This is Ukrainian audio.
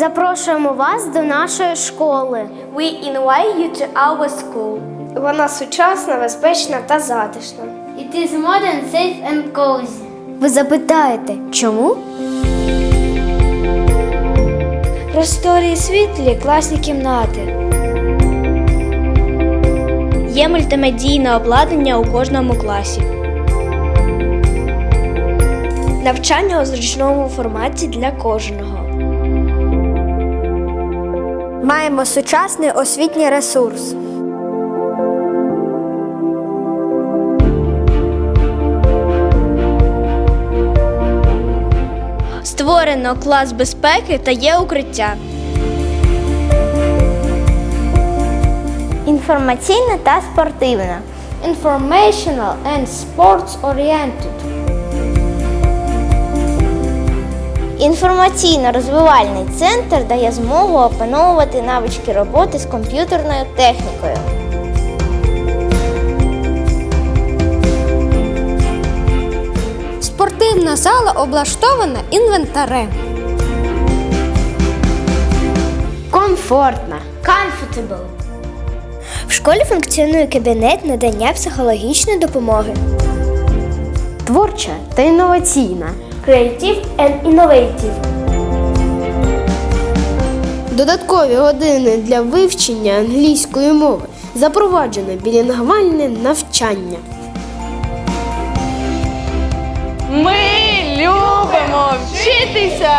Запрошуємо вас до нашої школи. We invite you to our school. Вона сучасна, безпечна та затишна. It is modern, safe and cozy. Ви запитаєте, чому? Просторі і світлі, класні кімнати. Є мультимедійне обладнання у кожному класі. Навчання у зручному форматі для кожного. Маємо сучасний освітній ресурс. Створено клас безпеки та є укриття. Інформаційна та спортивна. Informational and sports oriented. Інформаційно-розвивальний центр дає змогу опановувати навички роботи з комп'ютерною технікою. Спортивна зала облаштована інвентарем. Комфортна. Comfortable. В школі функціонує кабінет надання психологічної допомоги. Творча та інноваційна. Creative and innovative. Додаткові години для вивчення англійської мови. Запроваджено білінгвальне навчання. Ми любимо вчитися!